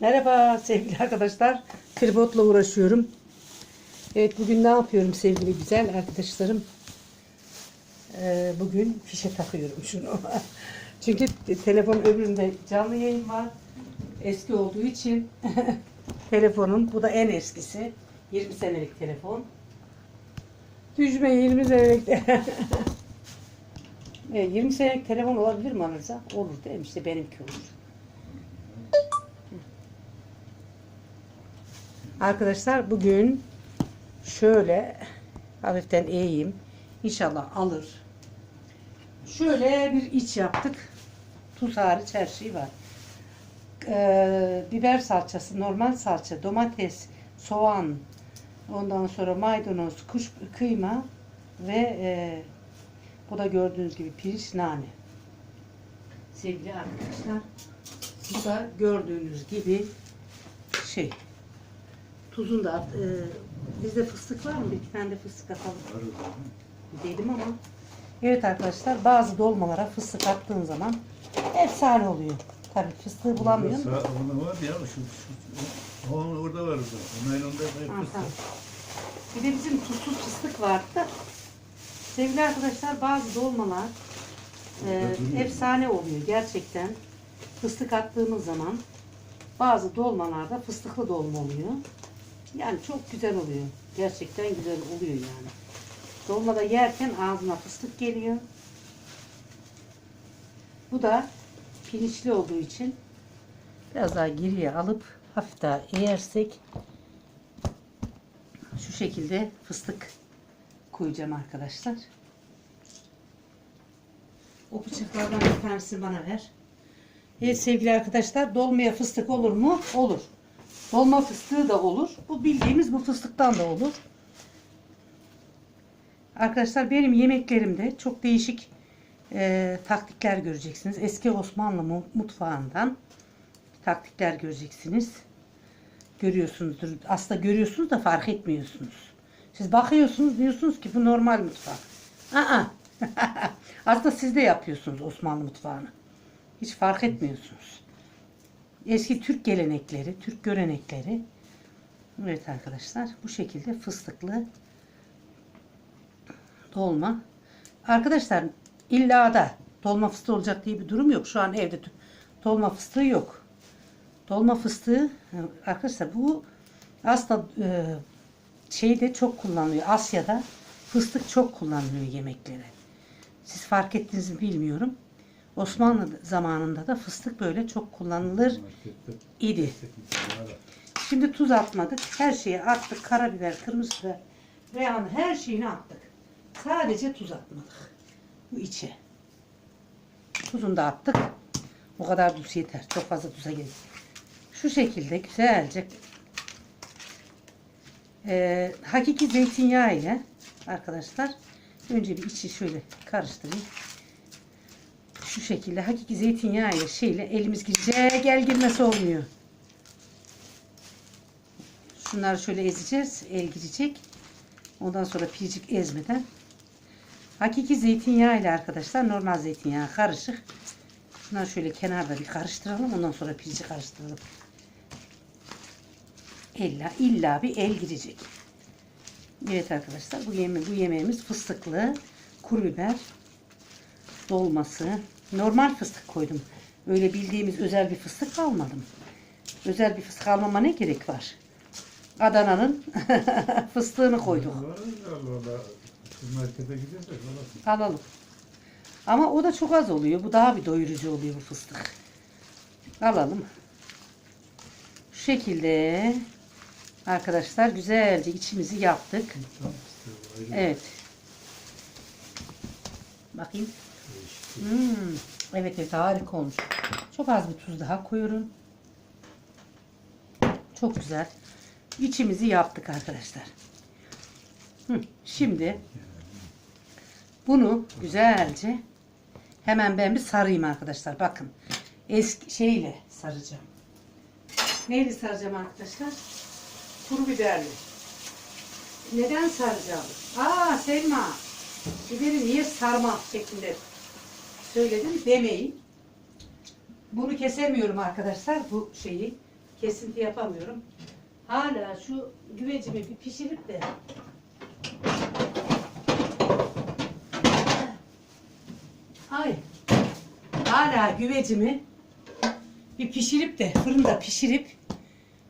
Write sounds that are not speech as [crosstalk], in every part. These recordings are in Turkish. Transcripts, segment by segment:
Merhaba sevgili [laughs] arkadaşlar. Tripodla uğraşıyorum. Evet bugün ne yapıyorum sevgili güzel arkadaşlarım? Ee, bugün fişe takıyorum şunu. [laughs] Çünkü telefon öbüründe canlı yayın var. Eski olduğu için [laughs] telefonun bu da en eskisi. 20 senelik telefon. Düşme 20 senelik. e, 20 senelik telefon olabilir mi alırsa? Olur değil mi? İşte benimki olur. Arkadaşlar bugün şöyle hafiften eğeyim. İnşallah alır. Şöyle bir iç yaptık. Tuz hariç her şey var. Ee, biber salçası, normal salça, domates, soğan, ondan sonra maydanoz, kuş kıyma ve e, bu da gördüğünüz gibi pirinç nane. Sevgili arkadaşlar, bu da gördüğünüz gibi şey Tuzunu da at. Ee, bizde fıstık var mı? Bir iki tane de fıstık atalım. Dedim ama. Evet arkadaşlar bazı dolmalara fıstık attığın zaman efsane oluyor. Tabii fıstığı bulamıyorum. Sağ, onda var ya şu, şu, o orada var orada. Naylonda hep Ha, fıstık. Bir de bizim tuzsuz fıstık vardı da. Sevgili arkadaşlar bazı dolmalar e, efsane oluyor gerçekten. Fıstık attığımız zaman bazı dolmalarda fıstıklı dolma oluyor. Yani çok güzel oluyor. Gerçekten güzel oluyor yani. Dolmada yerken ağzına fıstık geliyor. Bu da pirinçli olduğu için biraz daha geriye alıp hafif daha eğersek şu şekilde fıstık koyacağım arkadaşlar. O bıçaklardan bir tanesini bana ver. Evet sevgili arkadaşlar dolmaya fıstık olur mu? Olur. Dolma fıstığı da olur. Bu bildiğimiz bu fıstıktan da olur. Arkadaşlar benim yemeklerimde çok değişik e, taktikler göreceksiniz. Eski Osmanlı mu- mutfağından taktikler göreceksiniz. Görüyorsunuzdur. Aslında görüyorsunuz da fark etmiyorsunuz. Siz bakıyorsunuz diyorsunuz ki bu normal mutfak. Aa. [laughs] Aslında siz de yapıyorsunuz Osmanlı mutfağını. Hiç fark etmiyorsunuz. Eski Türk gelenekleri, Türk görenekleri. Evet arkadaşlar bu şekilde fıstıklı dolma. Arkadaşlar illa da dolma fıstığı olacak diye bir durum yok. Şu an evde dolma fıstığı yok. Dolma fıstığı arkadaşlar bu aslında e, şeyde çok kullanılıyor. Asya'da fıstık çok kullanılıyor yemeklere. Siz fark ettiniz mi bilmiyorum. Osmanlı zamanında da fıstık böyle çok kullanılır idi. Şimdi tuz atmadık. Her şeyi attık. Karabiber, kırmızı biber, reyhan her şeyini attık. Sadece tuz atmadık. Bu içe. Tuzunu da attık. O kadar tuz yeter. Çok fazla tuza gerek. Şu şekilde güzelce eee, hakiki zeytinyağı ile arkadaşlar önce bir içi şöyle karıştırayım. Şu şekilde hakiki zeytinyağı ile şeyle elimiz gidecek gel girmesi olmuyor. Şunları şöyle ezeceğiz. El gidecek. Ondan sonra pircik ezmeden. Hakiki zeytinyağı ile arkadaşlar normal zeytinyağı karışık. Şunları şöyle kenarda bir karıştıralım. Ondan sonra pirci karıştıralım. İlla, illa bir el girecek. Evet arkadaşlar bu, yeme bu yemeğimiz fıstıklı kuru biber dolması. Normal fıstık koydum. Öyle bildiğimiz özel bir fıstık almadım. Özel bir fıstık almama ne gerek var? Adana'nın [laughs] fıstığını koyduk. Markete. Alalım. Ama o da çok az oluyor. Bu daha bir doyurucu oluyor bu fıstık. Alalım. Şu şekilde arkadaşlar güzelce içimizi yaptık. Evet. Bakayım. Hmm. Evet evet harika olmuş. Çok az bir tuz daha koyuyorum. Çok güzel. İçimizi yaptık arkadaşlar. Şimdi bunu güzelce hemen ben bir sarayım arkadaşlar. Bakın eski şeyle saracağım. Neyle saracağım arkadaşlar? Kuru biberli. Neden saracağım? Aa Selma. Biberi niye sarma şeklinde söyledim demeyin. Bunu kesemiyorum arkadaşlar bu şeyi. kesinti yapamıyorum. Hala şu güvecimi bir pişirip de Ay. Hala güvecimi bir pişirip de fırında pişirip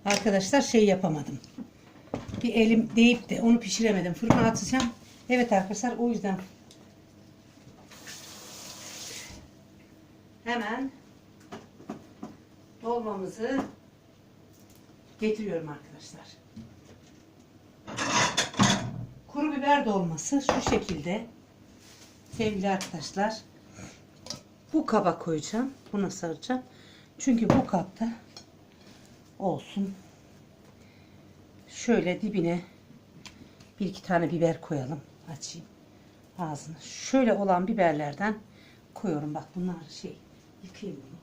arkadaşlar şey yapamadım. Bir elim değip de onu pişiremedim. Fırına atacağım. Evet arkadaşlar o yüzden hemen dolmamızı getiriyorum arkadaşlar. Kuru biber dolması şu şekilde sevgili arkadaşlar. Bu kaba koyacağım. Buna saracağım. Çünkü bu kapta olsun. Şöyle dibine bir iki tane biber koyalım. Açayım ağzını. Şöyle olan biberlerden koyuyorum. Bak bunlar şey yıkayayım bunu.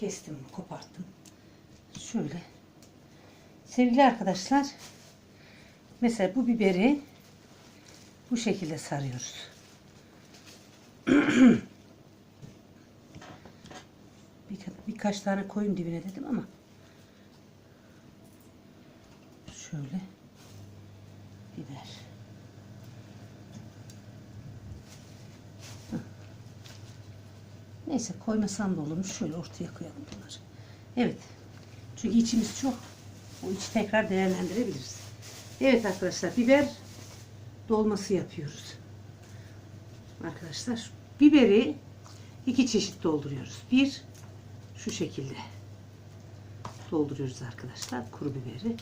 Kestim, koparttım. Şöyle. Sevgili arkadaşlar, mesela bu biberi bu şekilde sarıyoruz. [clears throat] Birka- birkaç tane koyun dibine dedim ama şöyle biber. Hah. Neyse koymasam da olurmuş. Şöyle ortaya koyalım bunları. Evet. Çünkü içimiz çok. O içi tekrar değerlendirebiliriz. Evet arkadaşlar biber dolması yapıyoruz. Arkadaşlar biberi iki çeşit dolduruyoruz. Bir şu şekilde dolduruyoruz arkadaşlar kuru biberi.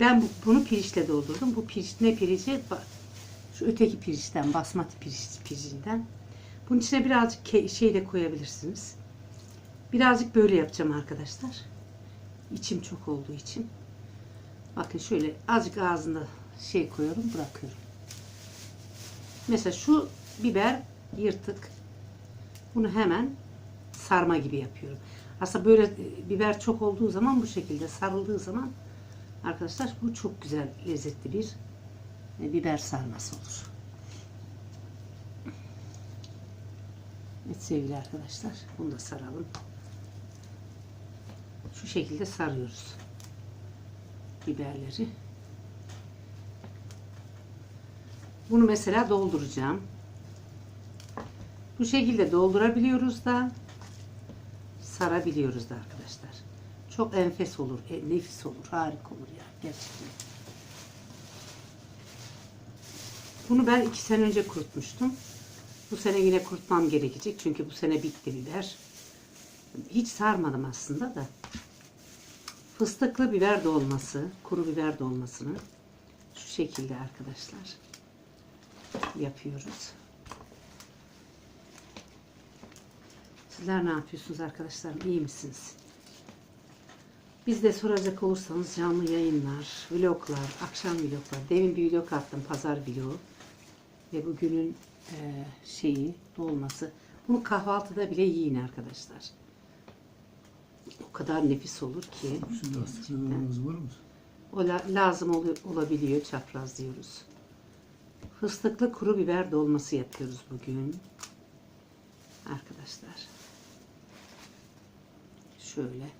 Ben bu- bunu pirinçle doldurdum. Bu pirinç ne pirinci? Şu öteki pirinçten, basmati pirinç, pirincinden. Bunun içine birazcık şey de koyabilirsiniz. Birazcık böyle yapacağım arkadaşlar. İçim çok olduğu için. Bakın şöyle azıcık ağzında şey koyuyorum, bırakıyorum. Mesela şu biber yırtık. Bunu hemen sarma gibi yapıyorum. Aslında böyle e, biber çok olduğu zaman bu şekilde sarıldığı zaman arkadaşlar bu çok güzel lezzetli bir e, biber sarması olur. Evet sevgili arkadaşlar bunu da saralım. Şu şekilde sarıyoruz biberleri. Bunu mesela dolduracağım. Bu şekilde doldurabiliyoruz da sarabiliyoruz da arkadaşlar. Çok enfes olur, e, nefis olur, harika olur ya gerçekten. Bunu ben iki sene önce kurutmuştum. Bu sene yine kurutmam gerekecek çünkü bu sene bitti biber. Hiç sarmadım aslında da. Fıstıklı biber dolması, kuru biber dolmasını şu şekilde arkadaşlar yapıyoruz. Sizler ne yapıyorsunuz arkadaşlar? İyi misiniz? Bizde soracak olursanız canlı yayınlar, vloglar, akşam vloglar. Demin bir vlog attım, pazar vlogu. Ve bugünün şeyi, dolması. Bunu kahvaltıda bile yiyin arkadaşlar. O kadar nefis olur ki. Şimdi hastalarımız var mı? O la- lazım olabiliyor çapraz diyoruz. Fıstıklı kuru biber dolması yapıyoruz bugün. Arkadaşlar. Şöyle.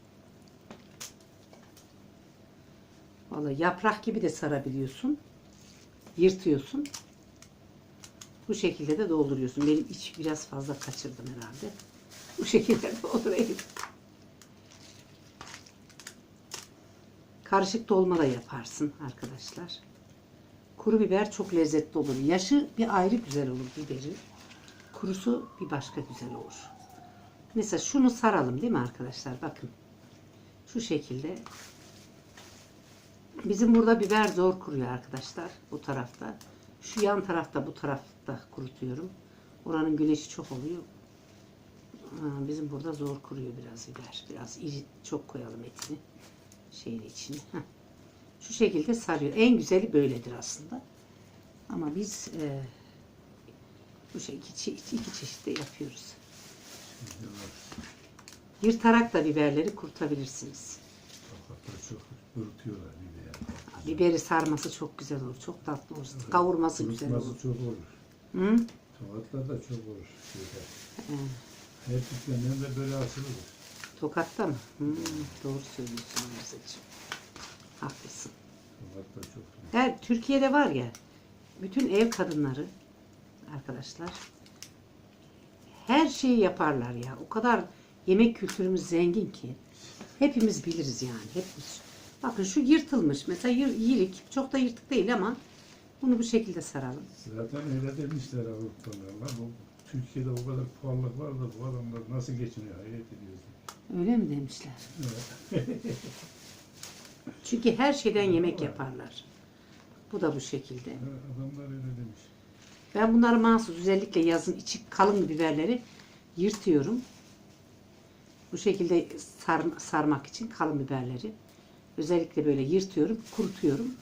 Vallahi yaprak gibi de sarabiliyorsun. Yırtıyorsun. Bu şekilde de dolduruyorsun. Benim iç biraz fazla kaçırdım herhalde. Bu şekilde [laughs] doldurayım. Karışık dolma da yaparsın arkadaşlar. Kuru biber çok lezzetli olur. Yaşı bir ayrı güzel olur biberi. Kurusu bir başka güzel olur. Mesela şunu saralım değil mi arkadaşlar? Bakın. Şu şekilde. Bizim burada biber zor kuruyor arkadaşlar. Bu tarafta. Şu yan tarafta bu tarafta kurutuyorum. Oranın güneşi çok oluyor. Bizim burada zor kuruyor biraz biber. Biraz iri, çok koyalım etini şeyin içine. Şu şekilde sarıyor. En güzeli böyledir aslında. Ama biz e, bu şey iki, iki çeşit de yapıyoruz. Yırtarak da biberleri kurutabilirsiniz. Sokakta çok ürütüyorlar. Biberi sarması çok güzel olur. Çok tatlı olur. Kavurması güzel olur. Kurutması çok olur. Hı? Tokatlarda çok olur. Şeyler. Her dükkanın da böyle açılır. Tokat'ta mı? Hmm, doğru söylüyorsun Mirzacığım. Haklısın. Sokakta çok. Her Türkiye'de var ya bütün ev kadınları arkadaşlar her şeyi yaparlar ya. O kadar yemek kültürümüz zengin ki hepimiz biliriz yani. Hepimiz. Bakın şu yırtılmış. Mesela yır, yirik. Çok da yırtık değil ama bunu bu şekilde saralım. Zaten öyle demişler Avrupalılar. Lan bu Türkiye'de o kadar pahalılık var da bu adamlar nasıl geçiniyor hayret ediyorsun. Öyle mi demişler? Evet. [laughs] Çünkü her şeyden yemek yaparlar. Bu da bu şekilde. Evet, Adamlar öyle demiş. Ben bunları mahsus özellikle yazın içi kalın biberleri yırtıyorum. Bu şekilde sar- sarmak için kalın biberleri. Özellikle böyle yırtıyorum, kurutuyorum.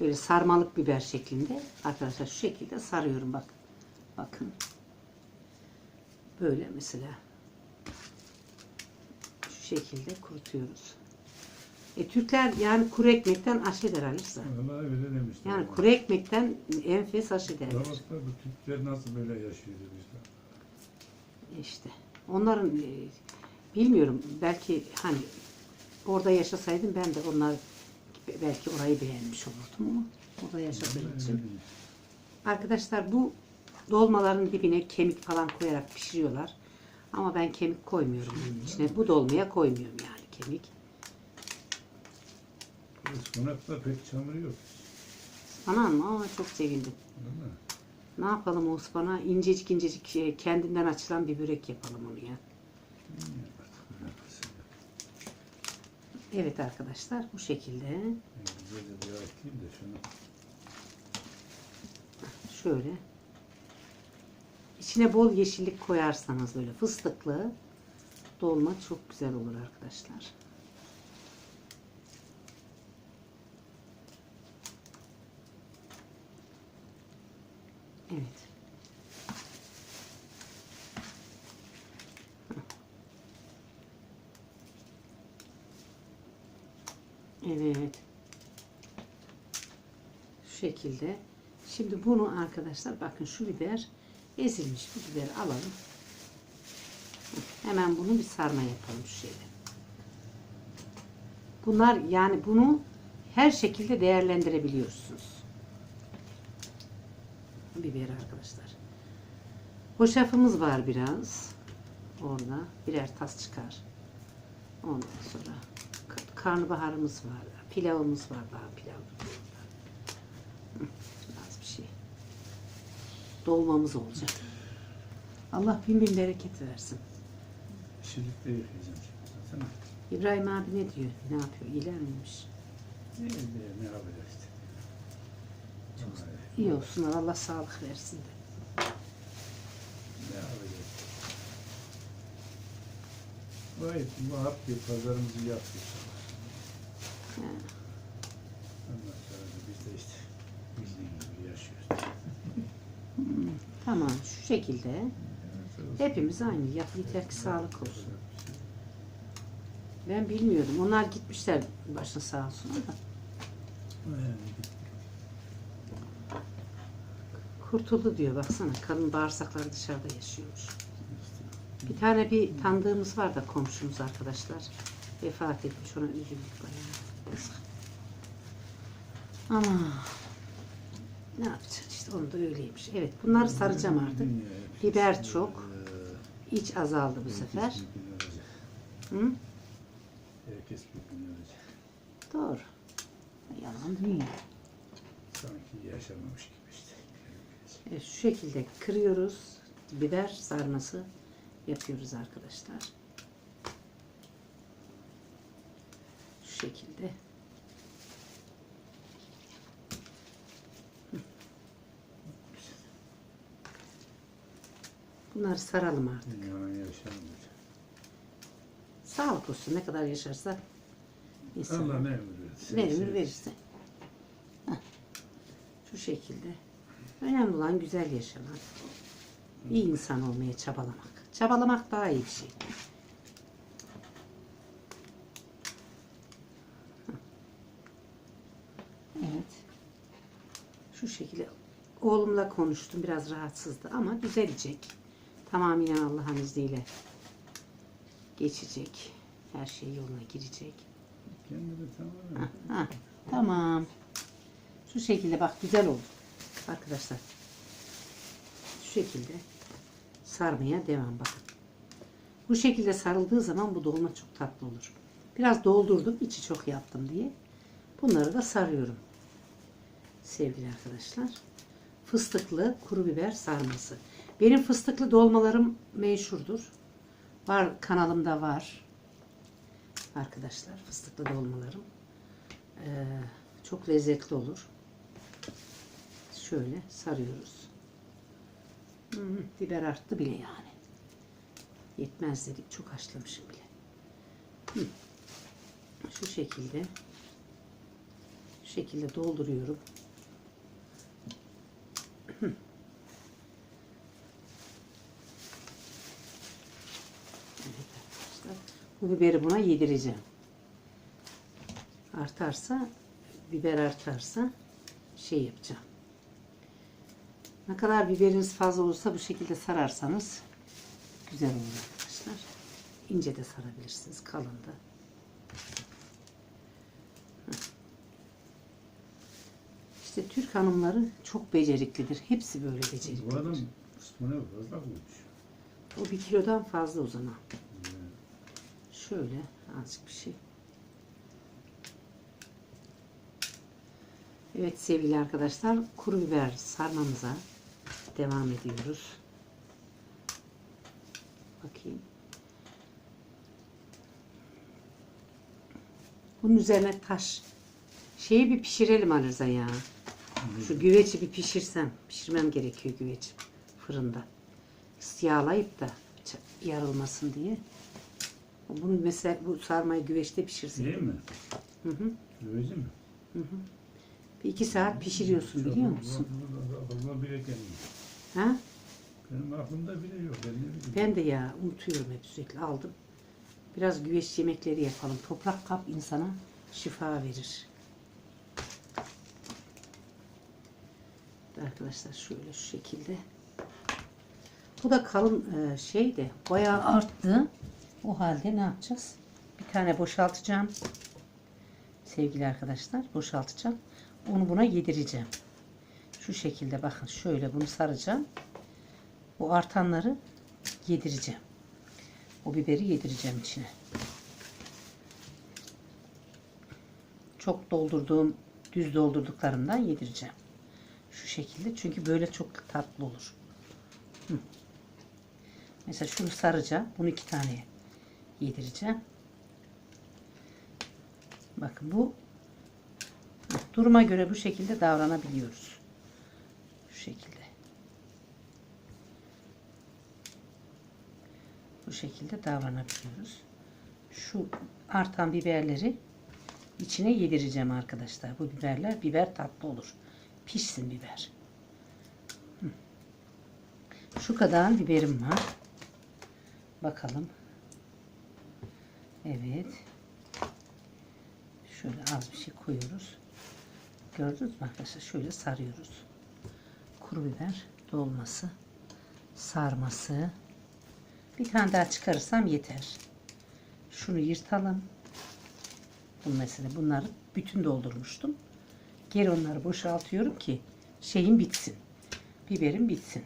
Böyle sarmalık biber şeklinde. Arkadaşlar şu şekilde sarıyorum bak. Bakın. Böyle mesela. Şu şekilde kurutuyoruz. E, Türkler yani kuru ekmekten aşı eder alırsa. Valla öyle demişler. Yani kuru ekmekten enfes aşı derler. Bak bu Türkler nasıl böyle yaşıyor demişler. İşte. Onların e, bilmiyorum belki hani orada yaşasaydım ben de onlar belki orayı beğenmiş olurdum ama orada yaşadığım için. Arkadaşlar bu dolmaların dibine kemik falan koyarak pişiriyorlar. Ama ben kemik koymuyorum bunun içine. Bu dolmaya koymuyorum yani kemik. Ispanakta pek çamuru yok. Anam ama çok sevindim. Değil mi? Ne yapalım o ıspanağı incecik incecik şey, kendinden açılan bir börek yapalım onu ya. Evet arkadaşlar bu şekilde şöyle içine bol yeşillik koyarsanız böyle fıstıklı dolma çok güzel olur arkadaşlar. Evet. Evet. Şu şekilde. Şimdi bunu arkadaşlar bakın şu biber ezilmiş bu biberi alalım. Hemen bunu bir sarma yapalım şu şeyle. Bunlar yani bunu her şekilde değerlendirebiliyorsunuz. Biber arkadaşlar. Hoşafımız var biraz. Orada birer tas çıkar. Ondan sonra karnabaharımız var. Pilavımız var daha pilav. Az bir şey. Dolmamız olacak. Allah bin bin bereket versin. Şilikte yıkayacağım şimdi. Zaten İbrahim abi ne diyor? Ne yapıyor? İyiler miymiş? ne, ne, ne yapacağız işte. Vallahi İyi olsunlar. Allah sağlık versin de. Ne yapacağız? Vay muhabbet bir pazarımızı yaptık. He. Ondan sonra da Tamam şu şekilde. Hepimiz aynı. Yap yeter ki sağlık olsun. Ben bilmiyordum. Onlar gitmişler başına sağ olsun. Yani Kurtuldu diyor baksana. Kadın bağırsakları dışarıda yaşıyormuş. Bir tane bir tanıdığımız var da komşumuz arkadaşlar. Vefat etmiş. Ona üzüldük bayağı. Ama ne yapacaksın işte onu da öyleymiş. Evet bunları saracağım artık. Biber çok. İç azaldı bu sefer. Hı? Herkes bir gün ölecek. Doğru. Yalan değil. Sanki yaşamamış gibi işte. Evet, şu şekilde kırıyoruz. Biber sarması yapıyoruz arkadaşlar. Şekilde. Bunları saralım artık. Sağlık olsun ne kadar yaşarsa insan. Allah ne ömür versin. Ne ömür verirse. Heh. Şu şekilde. Önemli olan güzel yaşamak. İyi insan olmaya çabalamak. Çabalamak daha iyi bir şey. Evet. Şu şekilde oğlumla konuştum. Biraz rahatsızdı ama düzelecek. Tamamen Allah'ın izniyle geçecek. Her şey yoluna girecek. Kendini tamamen. Ha, tamam. Şu şekilde bak güzel oldu. Arkadaşlar. Şu şekilde sarmaya devam bakın. Bu şekilde sarıldığı zaman bu dolma çok tatlı olur. Biraz doldurdum içi çok yaptım diye. Bunları da sarıyorum. Sevgili arkadaşlar. Fıstıklı kuru biber sarması. Benim fıstıklı dolmalarım meşhurdur. Var kanalımda var. Arkadaşlar fıstıklı dolmalarım. Ee, çok lezzetli olur. Şöyle sarıyoruz. Hmm, biber arttı bile yani. Yetmez dedik. Çok haşlamışım bile. Hı. Şu şekilde şu şekilde dolduruyorum. Bu biberi buna yedireceğim. Artarsa biber artarsa şey yapacağım. Ne kadar biberiniz fazla olursa bu şekilde sararsanız güzel olur arkadaşlar. İnce de sarabilirsiniz. Kalın da. İşte Türk hanımları çok beceriklidir. Hepsi böyle Bu adam beceriklidir. üstüne fazla koymuş. O bir kilodan fazla o zaman. Yani Şöyle azıcık bir şey. Evet sevgili arkadaşlar kuru biber sarmamıza devam ediyoruz. Bakayım. Bunun üzerine taş şeyi bir pişirelim Arıza ya. Şu güveci bir pişirsem. Pişirmem gerekiyor güveci fırında. Yağlayıp da yarılmasın diye. Bunu mesela bu sarmayı güveçte pişirsek. Değil mi? Hı hı. Güveci mi? Bir iki saat pişiriyorsun biliyor musun? Aklıma bile gelmiyor. Ha? Benim aklımda bile yok. Ben bileyim. Ben de ya unutuyorum hep sürekli aldım. Biraz güveç yemekleri yapalım. Toprak kap insana şifa verir. Arkadaşlar şöyle şu şekilde. Bu da kalın e, şey de bayağı arttı. O halde ne yapacağız? Bir tane boşaltacağım. Sevgili arkadaşlar boşaltacağım. Onu buna yedireceğim. Şu şekilde bakın şöyle bunu saracağım. Bu artanları yedireceğim. O biberi yedireceğim içine. Çok doldurduğum, düz doldurduklarımdan yedireceğim. Şu şekilde çünkü böyle çok tatlı olur. Hı. Mesela şunu saracağım. Bunu iki tane yedireceğim. Bakın bu duruma göre bu şekilde davranabiliyoruz. Şu şekilde. Bu şekilde davranabiliyoruz. Şu artan biberleri içine yedireceğim arkadaşlar. Bu biberler biber tatlı olur. Pişsin biber. Şu kadar biberim var. Bakalım. Evet. Şöyle az bir şey koyuyoruz. Gördünüz mü arkadaşlar? Şöyle sarıyoruz. Kuru biber dolması, sarması. Bir tane daha çıkarırsam yeter. Şunu yırtalım. Bu mesela bunları bütün doldurmuştum. Geri onları boşaltıyorum ki şeyim bitsin. Biberim bitsin.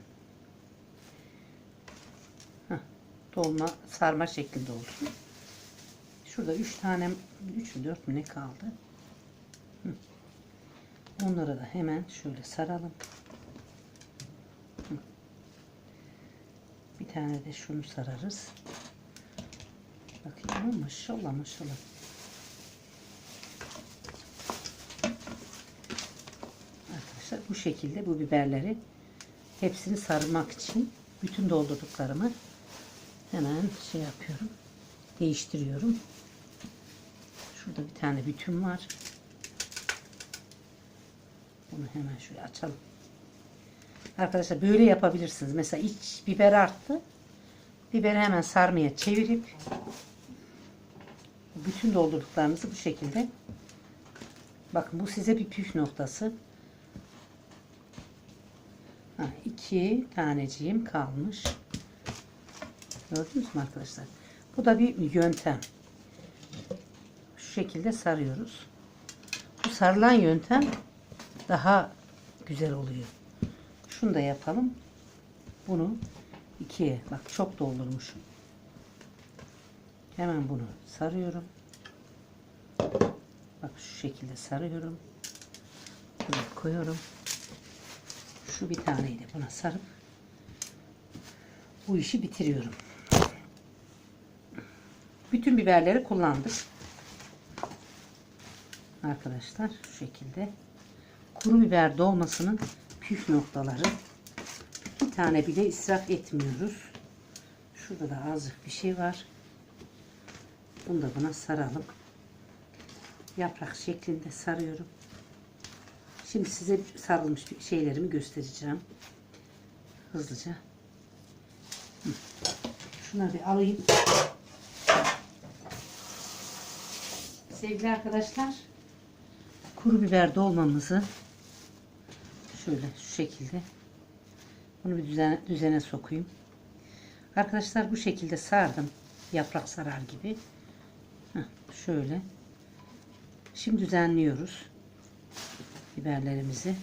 Heh, dolma sarma şeklinde olsun. Şurada üç tane, üç mü dört mü ne kaldı? Hı. Onları da hemen şöyle saralım. Hı. Bir tane de şunu sararız. Bakayım maşallah maşallah. Arkadaşlar bu şekilde bu biberleri hepsini sarmak için bütün doldurduklarımı hemen şey yapıyorum. Değiştiriyorum. Şurada bir tane bütün var. Bunu hemen şöyle açalım. Arkadaşlar böyle yapabilirsiniz. Mesela iç biber arttı. Biberi hemen sarmaya çevirip bütün doldurduklarınızı bu şekilde bakın bu size bir püf noktası. Ha, iki taneciğim kalmış. Gördünüz mü arkadaşlar? Bu da bir yöntem. Şu şekilde sarıyoruz. Bu sarılan yöntem daha güzel oluyor. Şunu da yapalım. Bunu ikiye bak çok doldurmuşum. Hemen bunu sarıyorum. Bak şu şekilde sarıyorum. Buraya koyuyorum. Şu bir taneyi de buna sarıp bu işi bitiriyorum. Bütün biberleri kullandık. Arkadaşlar şu şekilde. Kuru biber dolmasının püf noktaları. Bir tane bile israf etmiyoruz. Şurada da azıcık bir şey var. Bunu da buna saralım. Yaprak şeklinde sarıyorum. Şimdi size sarılmış şeylerimi göstereceğim. Hızlıca. Hı. Şunları bir alayım. Sevgili arkadaşlar, kuru biber dolmamızı şöyle şu şekilde bunu bir düzene, düzene sokayım. Arkadaşlar bu şekilde sardım. Yaprak sarar gibi. Heh, şöyle. Şimdi düzenliyoruz biberlerimizi.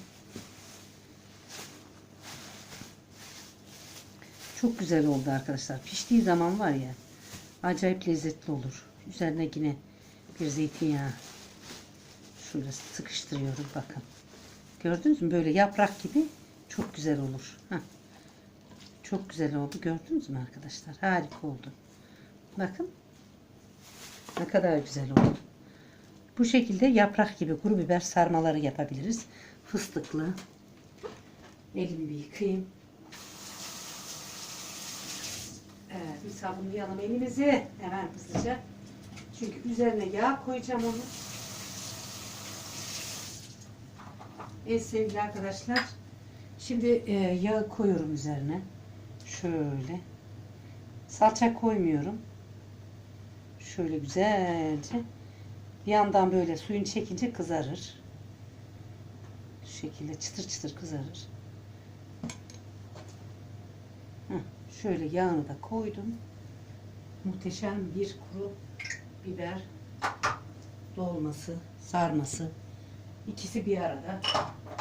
Çok güzel oldu arkadaşlar. Piştiği zaman var ya acayip lezzetli olur. Üzerine yine bir zeytinyağı şöyle sıkıştırıyorum bakın. Gördünüz mü? Böyle yaprak gibi çok güzel olur. Heh. Çok güzel oldu. Gördünüz mü arkadaşlar? Harika oldu. Bakın. Ne kadar güzel oldu. Bu şekilde yaprak gibi kuru biber sarmaları yapabiliriz. Fıstıklı. Elimi bir yıkayayım. Evet, bir sabunlayalım elimizi. Hemen hızlıca. Çünkü üzerine yağ koyacağım onu. Evet sevgili arkadaşlar. Şimdi e, yağı koyuyorum üzerine. Şöyle. Salça koymuyorum. Şöyle güzelce. Yandan böyle suyun çekince kızarır. Şu şekilde çıtır çıtır kızarır. Heh, şöyle yağını da koydum. Muhteşem bir kuru biber dolması, sarması. ikisi bir arada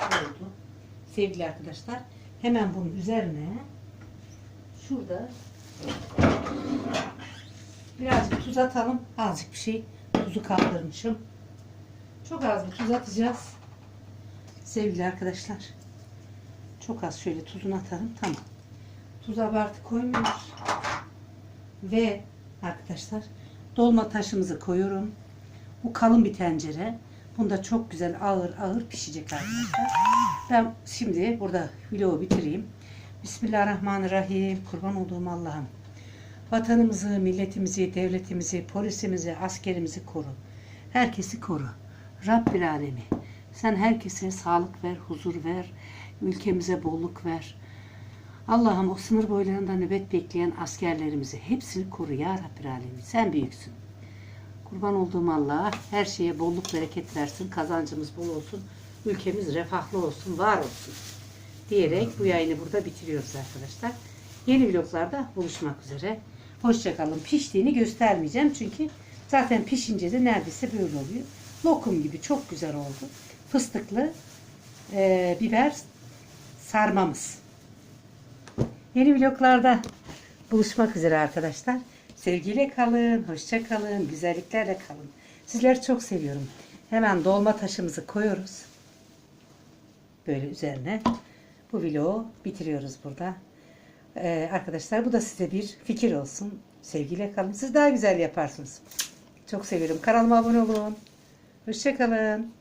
oldu. Sevgili arkadaşlar, hemen bunun üzerine şurada birazcık tuz atalım. Azıcık bir şey tuzu kaptırmışım. Çok az bir tuz atacağız. Sevgili arkadaşlar. Çok az şöyle tuzunu atalım. Tamam. Tuz abartı koymuyoruz. Ve arkadaşlar dolma taşımızı koyuyorum. Bu kalın bir tencere. Bunda çok güzel ağır ağır pişecek arkadaşlar. Ben şimdi burada vlogu bitireyim. Bismillahirrahmanirrahim. Kurban olduğum Allah'ım. Vatanımızı, milletimizi, devletimizi, polisimizi, askerimizi koru. Herkesi koru. Rabbil alemi. Sen herkese sağlık ver, huzur ver. Ülkemize bolluk ver. Allah'ım o sınır boylarında nöbet bekleyen askerlerimizi hepsini koru ya Rabbil alemi. Sen büyüksün. Kurban olduğum Allah her şeye bolluk bereket versin. Kazancımız bol olsun. Ülkemiz refahlı olsun, var olsun. Diyerek bu yayını burada bitiriyoruz arkadaşlar. Yeni vloglarda buluşmak üzere. Hoşçakalın. Piştiğini göstermeyeceğim çünkü zaten pişince de neredeyse böyle oluyor. Lokum gibi çok güzel oldu. Fıstıklı e, biber sarmamız. Yeni vloglarda buluşmak üzere arkadaşlar. Sevgiyle kalın, hoşça kalın, güzelliklerle kalın. Sizleri çok seviyorum. Hemen dolma taşımızı koyuyoruz. Böyle üzerine bu vlogu bitiriyoruz burada. Ee, arkadaşlar bu da size bir fikir olsun. Sevgiyle kalın. Siz daha güzel yaparsınız. Çok seviyorum. Kanalıma abone olun. Hoşçakalın.